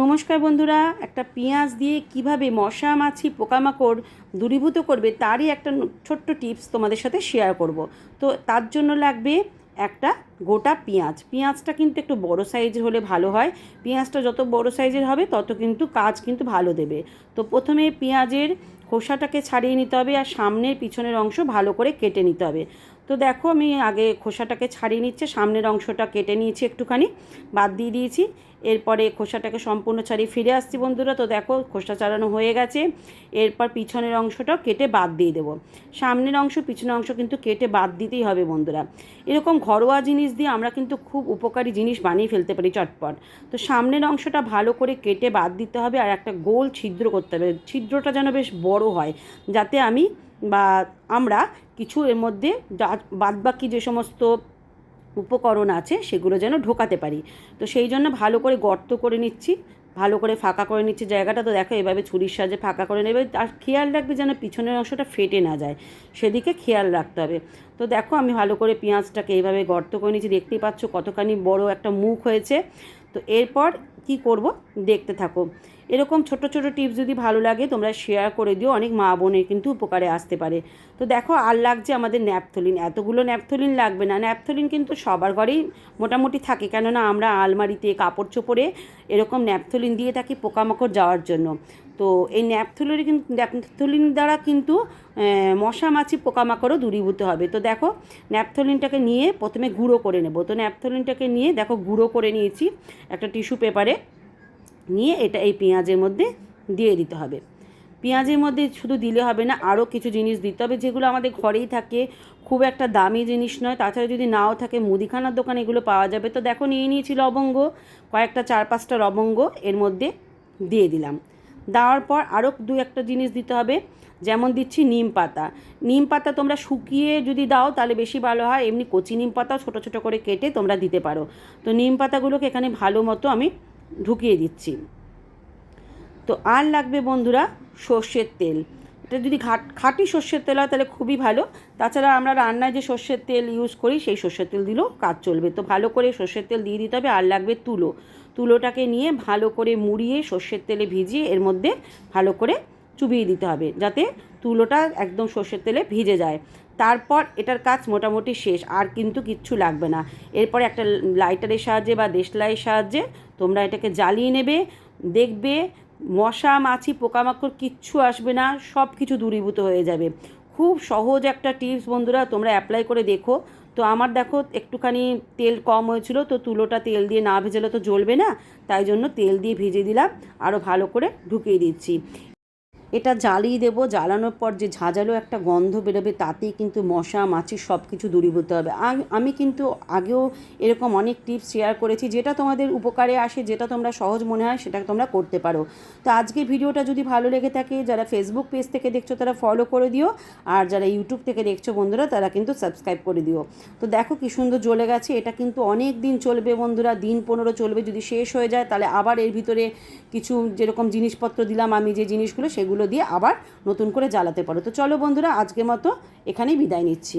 নমস্কার বন্ধুরা, একটা পেঁয়াজ দিয়ে কীভাবে মশা, মাছি, পোকামাকড় দূরীভূত করবে তারই একটা ছোট্ট টিপস তোমাদের সাথে শেয়ার করব। তো তার জন্য লাগবে একটা গোটা পেঁয়াজ। পেঁয়াজটা কিন্তু একটু বড় সাইজের হলে ভালো হয়। পেঁয়াজটা যত বড় সাইজের হবে, তত কিন্তু কাজ কিন্তু ভালো দেবে। তো প্রথমে পেঁয়াজের খোসাটাকে ছাড়িয়ে নিতে হবে আর সামনের পিছনের অংশ ভালো করে কেটে নিতে হবে। তো দেখো আমি আগে খোসাটাকে ছাড়িয়ে নিচ্ছে, সামনের অংশটা কেটে নিয়েছি একটুখানি, বাদ দিয়ে দিয়েছি। এরপরে খোসাটাকে সম্পূর্ণ ছাড়িয়ে ফিরে আসছি বন্ধুরা, তো দেখো খোসা ছাড়ানো হয়ে গেছে। এরপর পিছনের অংশটাও কেটে বাদ দিয়ে দেবো। সামনের অংশ, পিছনের অংশ কিন্তু কেটে বাদ দিতেই হবে বন্ধুরা। এরকম ঘরোয়া জিনিস দিয়ে আমরা কিন্তু খুব উপকারী জিনিস বানিয়ে ফেলতে পারি চটপট। তো সামনের অংশটা ভালো করে কেটে বাদ দিতে হবে আর একটা গোল ছিদ্র করতে হবে। ছিদ্রটা যেন বেশ বড় হয়, যাতে আমি বা আমরা কিছু এর মধ্যে বাদ বাকি যে সমস্ত উপকরণ আছে সেগুলো যেন ঢোকাতে পারি। তো সেই জন্য ভালো করে গর্ত করে নিচ্ছি, ভালো করে ফাঁকা করে নিচ্ছি জায়গাটা। তো দেখো এভাবে ছুরির সাহায্যে ফাঁকা করে নেবে আর খেয়াল রাখবে যেন পিছনের অংশটা ফেটে না যায়। সেদিকে খেয়াল রাখতে হবে। তো দেখো আমি ভালো করে পেঁয়াজটাকে এইভাবে গর্ত করে নিচ্ছি। দেখতেই পাচ্ছ কতখানি বড় একটা মুখ হয়েছে। তো এরপর কি করব দেখতে থাকো। এরকম ছোট ছোট টিপস যদি ভালো লাগে, তোমরা শেয়ার করে দিও, অনেক মা বোনের কিন্তু উপকারে আসতে পারে। তো দেখো, আর লাগছে আমাদের ন্যাপথলিন। এতগুলো ন্যাপথলিন লাগবে না। ন্যাপথলিন কিন্তু সবার ঘরেই মোটামুটি থাকে, কেননা আমরা আলমারিতে কাপড় চোপড়ে এরকম ন্যাপথলিন দিয়ে থাকি পোকামাকড় যাওয়ার জন্য। তো এই ন্যাপথলিন কিন্তু ন্যাপথলিন দ্বারা কিন্তু মশা, মাছি, পোকামাকড়ও দূরীভূত হবে। তো দেখো, ন্যাপথলিনটাকে নিয়ে প্রথমে গুঁড়ো করে নেব। তো ন্যাপথলিনটাকে নিয়ে দেখো, গুঁড়ো করে নিয়েছি একটা টিস্যু পেপারে। নিয়ে এটা এই পেঁয়াজের মধ্যে দিয়ে দিতে হবে। পেঁয়াজের মধ্যে শুধু দিলে হবে না, আরও কিছু জিনিস দিতে হবে, যেগুলো আমাদের ঘরেই থাকে, খুব একটা দামি জিনিস নয়। তাছাড়া যদি নাও থাকে, মুদিখানার দোকানে এগুলো পাওয়া যাবে। তো দেখো, নিয়ে নিয়েছি লবঙ্গ, কয়েকটা, চার, পাঁচটা লবঙ্গ এর মধ্যে দিয়ে দিলাম। দেওয়ার পর আরও দু একটা জিনিস দিতে হবে, যেমন দিচ্ছি নিম পাতা। নিম পাতা তোমরা শুকিয়ে যদি দাও, তাহলে বেশি ভালো হয়। এমনি কচি নিম পাতাও ছোটো ছোটো করে কেটে তোমরা দিতে পারো। তো নিম পাতাগুলোকে এখানে ভালো মতো আমি ঢুকিয়ে দিচ্ছি। তো আর লাগবে বন্ধুরা সর্ষের তেল। এটা যদি ঘাট, খাঁটি সর্ষের তেল হয় তাহলে খুবই ভালো। তাছাড়া আমরা রান্নায় যে সর্ষের তেল ইউজ করি, সেই সর্ষের তেল দিলেও কাজ চলবে। তো ভালো করে সর্ষের তেল দিয়ে দিতে হবে। আর লাগবে তুলো। তুলোটাকে নিয়ে ভালো করে মুড়িয়ে সর্ষের তেলে ভিজিয়ে এর মধ্যে ভালো করে চুবিয়ে দিতে হবে যাতে তুলোটা একদম সর্ষের তেলে ভিজে যায়। তারপর এটার কাজ মোটামুটি শেষ, আর কিন্তু কিচ্ছু লাগবে না। এরপরে একটা লাইটারের সাহায্যে বা দেশলাইয়ের সাহায্যে তোমরা এটাকে জ্বালিয়ে নেবে। দেখবে মশা, মাছি, পোকামাকড় কিচ্ছু আসবে না সব কিছু দূরীভূত হয়ে যাবে। খুব সহজ একটা টিপস বন্ধুরা, তোমরা অ্যাপ্লাই করে দেখো। তো আমার দেখো, একটুখানি তেল কম হয়েছিল, তো তুলোটা তেল দিয়ে না ভেজালে তো জ্বলবে না, তাই জন্য তেল দিয়ে ভেজে দিলাম আরও ভালো করে ঢুকিয়ে দিচ্ছি। এটা জ্বালিয়ে দেবো। জ্বালানোর পর যে ঝাঁঝালো একটা গন্ধ বেরোবে, তাতেই কিন্তু মশা, মাছি সব কিছু দূরীভূত হবে। আমি কিন্তু আগেও এরকম অনেক টিপস শেয়ার করেছি, যেটা তোমাদের উপকারে আসে, যেটা তোমরা সহজ মনে হয় সেটা তোমরা করতে পারো। তো আজকে ভিডিওটা যদি ভালো লেগে থাকে, যারা ফেসবুক পেজ থেকে দেখছ, তারা ফলো করে দিও। আর যারা ইউটিউব থেকে দেখছ বন্ধুরা, তারা কিন্তু সাবস্ক্রাইব করে দিও। তো দেখো কি সুন্দর জ্বলে গেছে, এটা কিন্তু অনেক দিন চলবে বন্ধুরা, দিন পনেরো চলবে, যদি শেষ হয়ে যায়, তাহলে আবার এর ভিতরে কিছু যেরকম জিনিসপত্র দিলাম আমি, যে জিনিসগুলো সেগুলো দিয়ে আবার নতুন করে জ্বালাতে পারো। তো চলো বন্ধুরা, আজকের মতো এখানেই বিদায় নিচ্ছি।